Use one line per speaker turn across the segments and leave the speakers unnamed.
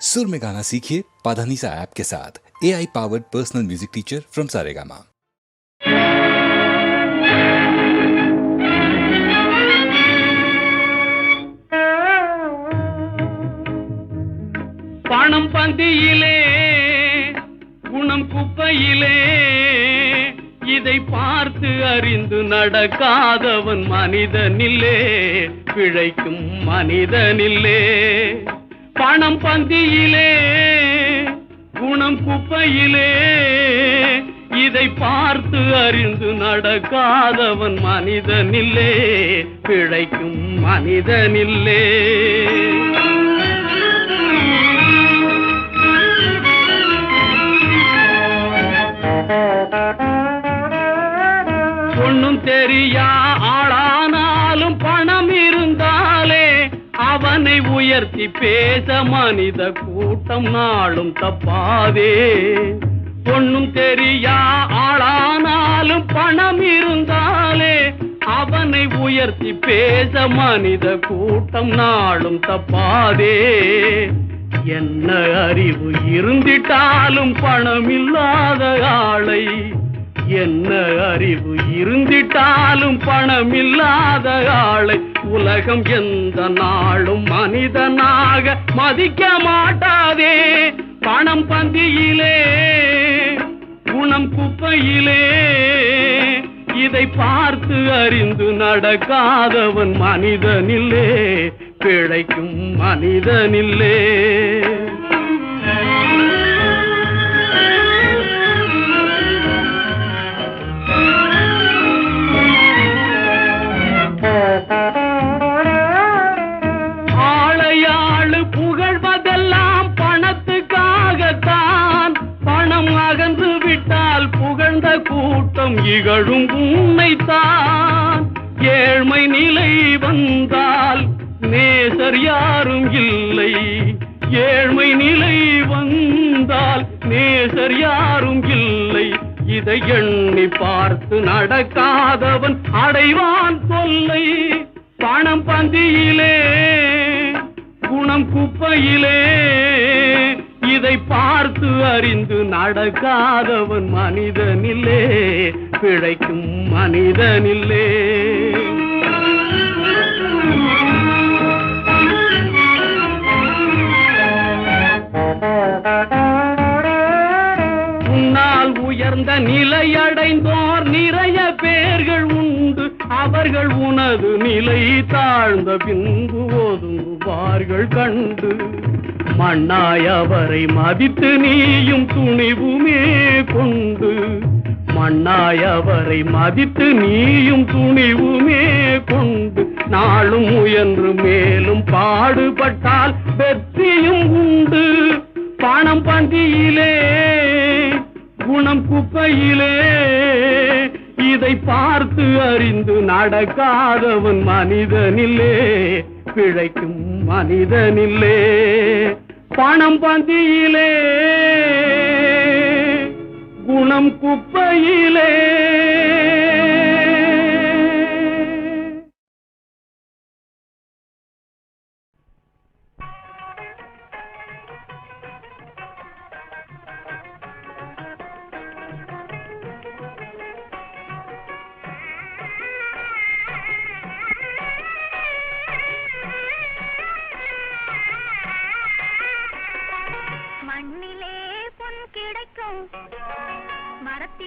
सुर में गाना सीखिए पाधानीसा ऐप के साथ A I powered personal music teacher from Saregama
பணம் பந்தியிலே குணம் குப்பையிலே இதை பார்த்து அறிந்து நடக்காதவன் மனிதனில்லே பிழைக்கும் மனிதனில்லே பணம் பந்தியிலே குணம் குப்பையிலே. இதை பார்த்து அறிந்து நடக்காதவன் மனிதனில்லே பிழைக்கும் மனிதனில்லே. ஒண்ணும் தெரியா அவனை உயர்த்தி பேச மனித கூட்டம் நாளும் தப்பாதே. ஒன்னும் தெரியா ஆளானாலும் பணம் இருந்தாலே அவனை உயர்த்தி பேச மனித கூட்டம் நாளும் தப்பாதே. என்ன அறிவு இருந்திட்டாலும் பணம் இல்லாத ஆளை என்ன அறிவு இருந்திட்டாலும் பணம் இல்லாத ஆளை உலகம் எந்த நாளும் மனிதனாக மதிக்க மாட்டாதே. பணம் பந்தியிலே குணம் குப்பையிலே. இதை பார்த்து அறிந்து நடக்காதவன் மனிதனில்லே பிழைக்கும் மனிதனில்லே. கூட்டம் இகழும் உன்னைத்தான் ஏழ்மை நிலை வந்தால் நேசர் யாரும் இல்லை. ஏழ்மை நிலை வந்தால் நேசர் யாரும் இல்லை. இதை எண்ணி பார்த்து நடக்காதவன் அடைவான் தொல்லை. பணம் பந்தியிலே குணம் குப்பையிலே இதை பார்த்து அறிந்து நடக்காதவன் மனிதனில்லே பிழைக்கும் மனிதனில்லே உன்னால் உயர்ந்த நிலையடைந்தோர் நிறைய பேர்கள் உண்டு அவர்கள் உனது நிலை தாழ்ந்த பின்பு ஒதுங்குவார்கள் கண்டு. மண்ணாய் அவரை மதித்து நீயும் துணிவுமே கொண்டு. மண்ணாய் அவரை மதித்து நீயும் துணிவுமே கொண்டு. நாளும் முயன்று மேலும் பாடுபட்டால் வெற்றியும் உண்டு. பணம் பந்தியிலே குணம் குப்பையிலே இதை பார்த்து அறிந்து நடக்காதவன் மனிதனில்லே பிழைக்கும் மனிதனில்லே பணம் பந்தியிலே குணம் குப்பையிலே.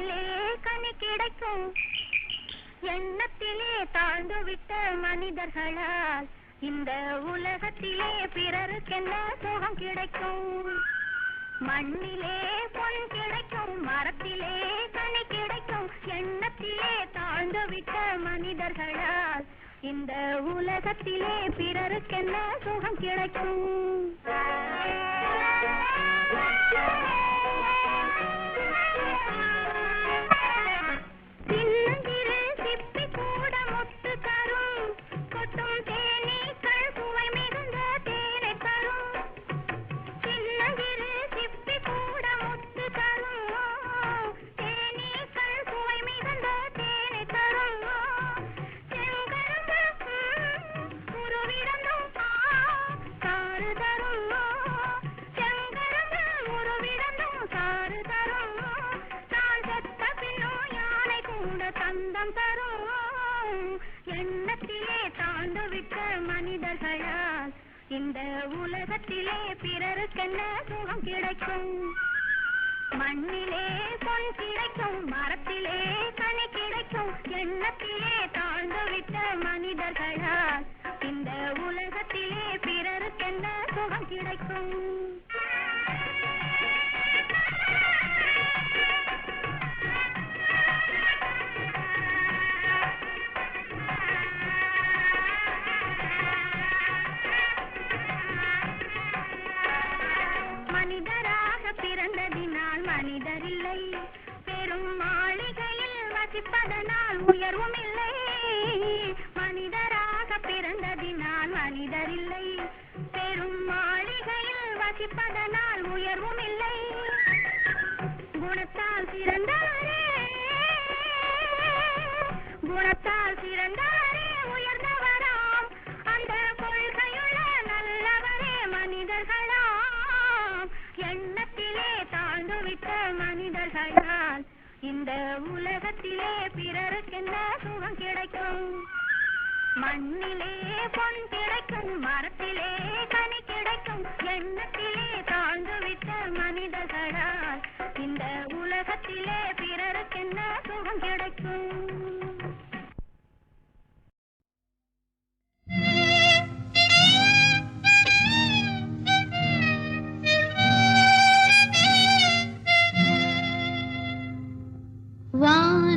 மரத்திலே கனி கிடைக்கும். எண்ணத்திலே தாழ்ந்து விட்ட மனிதர்களால் இந்த உலகத்திலே பிறருக்கென்ன சுகம் கிடைக்கும்? மண்ணிலே பொன் கிடைக்கும் மரத்திலே கனி கிடைக்கும். எண்ணத்திலே தாழ்ந்து விட்ட மனிதர்களால் இந்த உலகத்திலே பிறருக்கென்ன சுகம் கிடைக்கும்? உள்ளத்திலே பிறருக்கென்ன சுகம் கிடைக்கும்? மண்ணிலே பொன் கிடைக்கும் மரத்திலே கனி கிடைக்கும். எண்ணத்திலே தாழ்ந்துவிட்ட மனிதர்களால் இந்த உலகத்திலே பிறருக்கென்ன சுகம் கிடைக்கும்? மாளிகையில் உயர்வும் இல்லை உலகத்திலே பிறருக்கென்ன சுகம் கிடைக்கும்? மண்ணிலே பொன் கிடைக்கும் மரத்திலே கனி கிடைக்கும். எண்ணத்திலே தாழ்ந்துவிட்ட மனிதர்களால் இந்த உலகத்திலே பிறருக்கென்ன சுகம் கிடைக்கும்?
வான்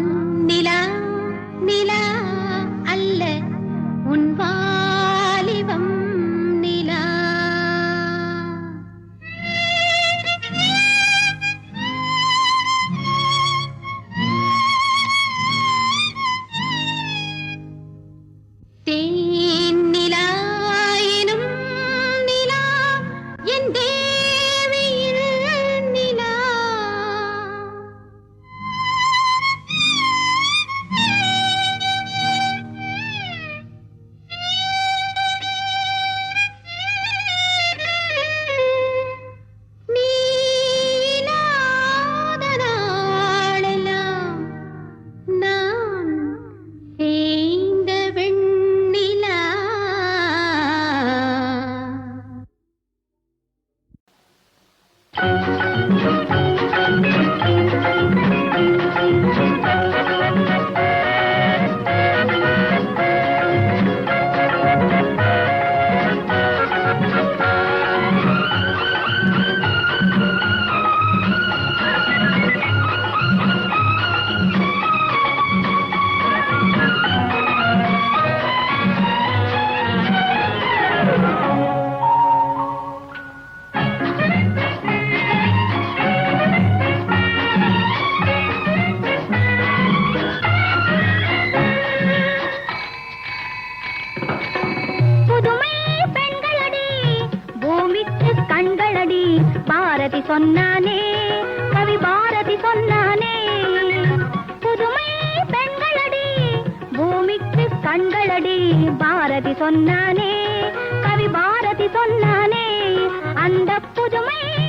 அந்த புதுமை பெண்களடி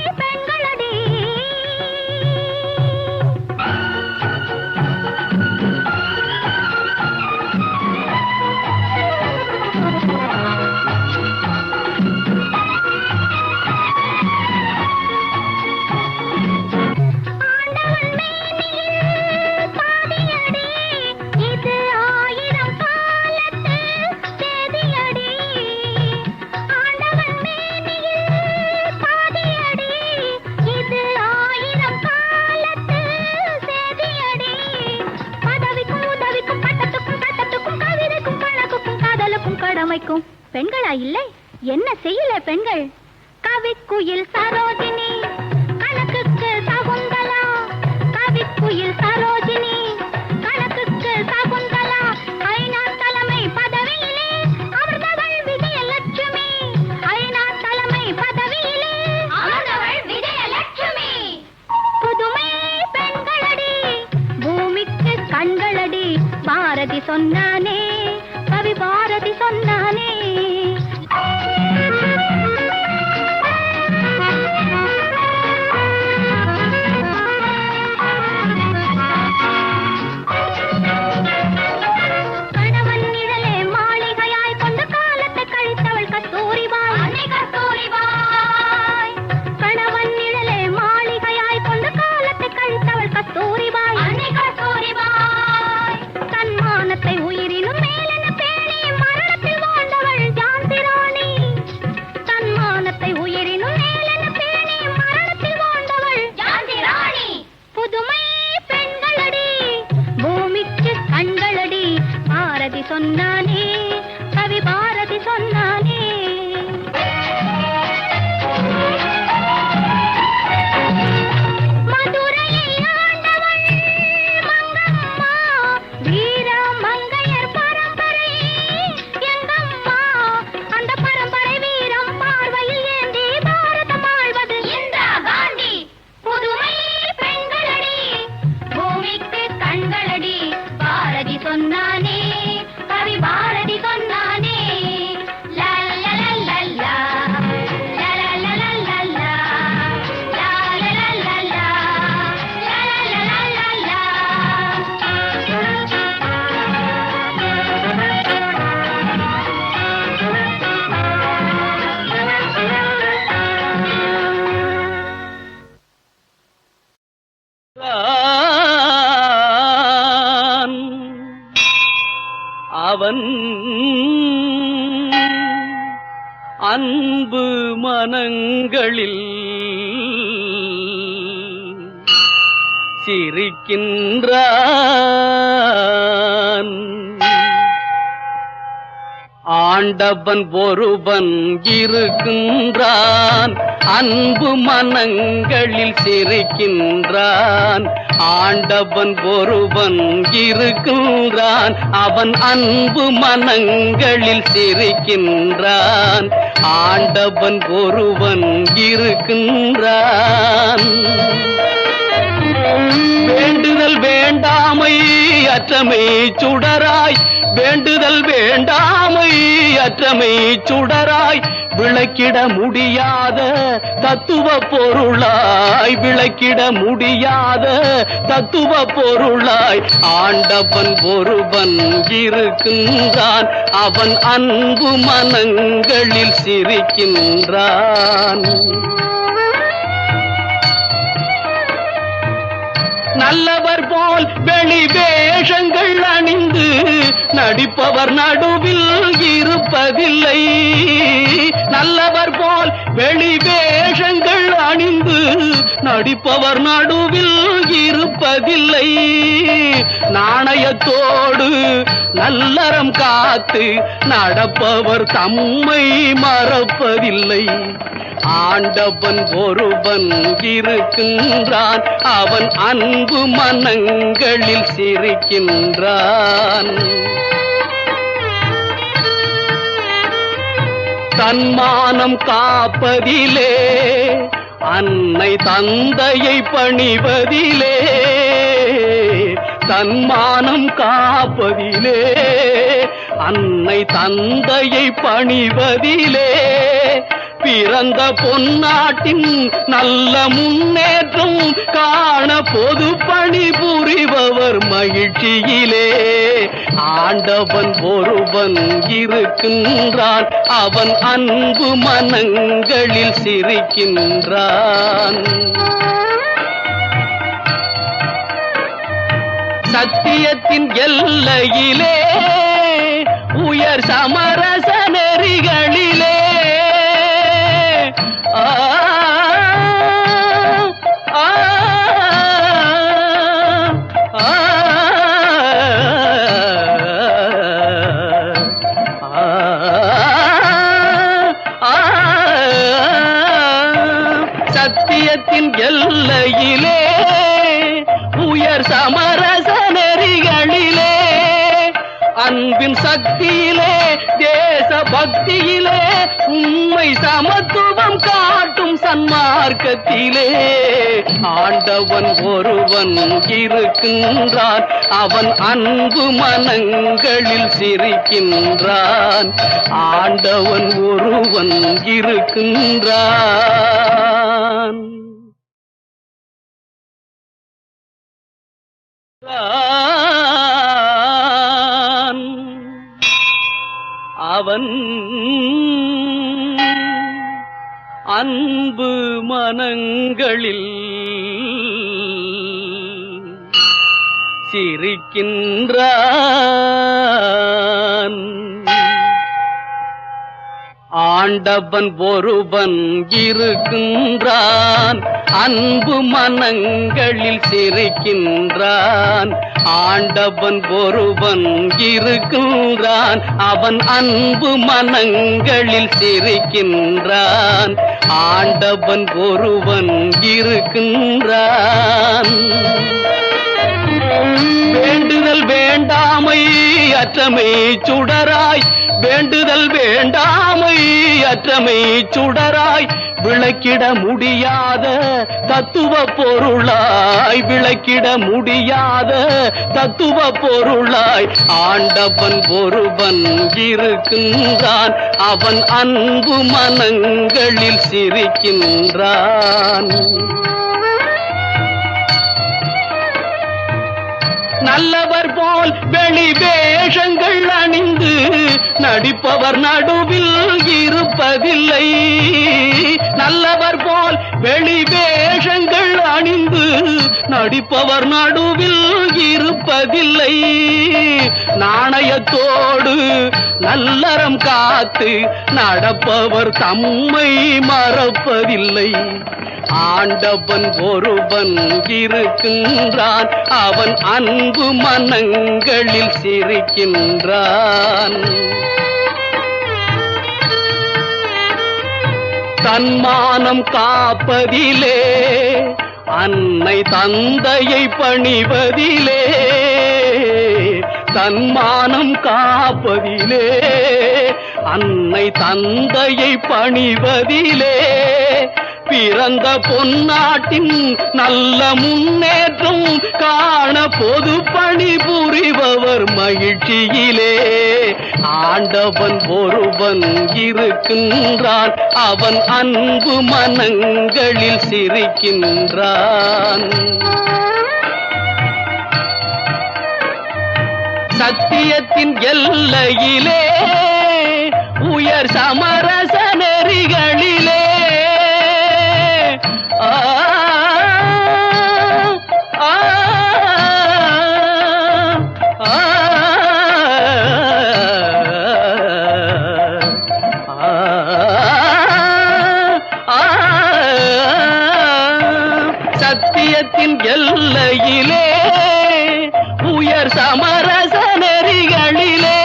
பெண்களா இல்லை? என்ன செய்யல பெண்கள்? கவிக்குயில் சரோஜினி கணக்குக்கு சகுந்தலா. கவிக்குயில் சரோஜினி கணக்குக்கு சகுந்தலா. ஐநா தலைமை பதவியிலே அமர்ந்தவள் விஜயலட்சுமி. ஐநா தலைமை பதவியிலே அமர்ந்தவள் விஜயலட்சுமி. புதுமை பெண்களடி பூமிக்கு கண்களடி. பாரதி சொன்னானே கவி பாரதி சொன்னானே சொன்னானே
அவன் அன்பு மனங்களில் சிரிக்கின்றான். ஆண்டவன் ஒருவன் இருக்கின்றான். அன்பு மனங்களில் சிரிக்கின்றான். ஆண்டவன் ஒருவன் இருக்கின்றான். அவன் அன்பு மனங்களில் சிரிக்கின்றான். ஆண்டவன் ஒருவன் இருக்கின்றான். வேண்டுதல் வேண்டாமை அற்றமை சுடராய். வேண்டுதல் வேண்டாமை அற்றமை சுடராய். விளக்கிட முடியாத தத்துவ பொருளாய். விளக்கிட முடியாத தத்துவ பொருளாய். ஆண்டவன் ஒருவன் இருக்கின்றான். அவன் அன்பு மனங்களில் சிரிக்கின்றான். நல்லவர் போல் வெளி வேஷங்கள் அணிந்து நடிப்பவர் நடுவில் இருப்பதில்லை. நல்லவர் போல் வெளி வேஷங்கள் அணிந்து நடிப்பவர் நடுவில் இருப்பதில்லை. நாணயத்தோடு நல்லறம் காத்து நடப்பவர் தம்மை மறப்பதில்லை. ஆண்டவன் ஒருவன் இருக்கின்றான். அவன் அன்பு மனங்களில் சிரிக்கின்றான். தன்மானம் காப்பதிலே அன்னை தந்தையை பணிவதிலே தன்மானம் காப்பதிலே அன்னை தந்தையை பணிவதிலே பிறந்த பொன்னாட்டின் நல்ல முன்னேற்றம் காண பொது பணி புரிபவர் மகிழ்ச்சியிலே. ஆண்டவன் ஒருவன் இருக்கின்றான் அவன் அன்பு மனங்களில் சிரிக்கின்றான். சத்தியத்தின் எல்லையிலே உயர் சமரச நெறிகளிலே உயர் சமரச நெறிகளிலே அன்பின் சக்தியிலே தேச பக்தியிலே உண்மை சமத்துவம் காட்டும் சன்மார்க்கத்திலே. ஆண்டவன் ஒருவன் இருக்கின்றான் அவன் அன்பு மனங்களில் சிரிக்கின்றான். ஆண்டவன் ஒருவன் இருக்கின்றான். அவன் அன்பு மனங்களில் சிரிக்கின்றான். ஆண்டவன் ஒருவன் இருக்கின்றான். அன்பு மனங்களில் சிரிக்கின்றான். ஆண்டவன் ஒருவன் இருக்கின்றான். அவன் அன்பு மனங்களில் சிரிக்கின்றான். ஆண்டவன் ஒருவன் இருக்கின்றான். வேண்டுதல் வேண்டாமை அற்றமை சுடராய். வேண்டுதல் வேண்டாமை அற்றமை சுடராய் விளக்கிட முடியாத தத்துவ பொருளாய் விளக்கிட முடியாத தத்துவ பொருளாய் ஆண்டவன் ஒருவன் இருக்கின்றான். அவன் அன்பு மனங்களில் சிரிக்கின்றான். நல்லவர் போல் வெளி வேஷங்கள் அணிந்து நடிப்பவர் நடுவில் இருப்பதில்லை. நல்லவர் போல் வெளி வேஷங்கள் அணிந்து நடிப்பவர் நடுவில் இருப்பதில்லை. நாணயத்தோடு நல்லறம் காத்து நடப்பவர் தம்மை மறப்பதில்லை. ஆண்டவன் ஒருவன் இருக்கின்றான். அவன் அன்பு மனங்களில் சிரிக்கின்றான். தன்மானம் காப்பதிலே அன்னை தந்தையை பணிவதிலே தன்மானம் காப்பதிலே அன்னை தந்தையை பணிவதிலே பிறந்த பொன்னாட்டின் நல்ல முன்னேற்றம் காண பொது பணி புரிபவர் மகிழ்ச்சியிலே. ஆண்டவன் ஒருவன் இருக்கின்றான் அவன் அன்பு மனங்களில் சிரிக்கின்றான். சத்தியத்தின் எல்லையிலே உயர் சமரச நெறிகளில் இதயத்தின் எல்லையிலே உயர் சமரச நெறிகளிலே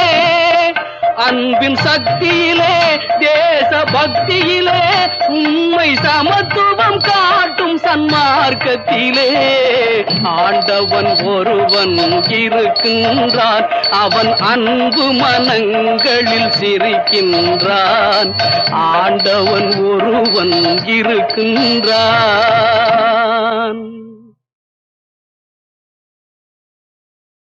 அன்பின் சக்தியிலே தேச பக்தியிலே உண்மை சமத்துவம் காட்டும் சன்மார்க்கத்திலே. ஆண்டவன் ஒருவன் இருக்கின்றான் அவன் அன்பு மனங்களில் சிரிக்கின்றான். ஆண்டவன் ஒருவன் இருக்கின்றான். um,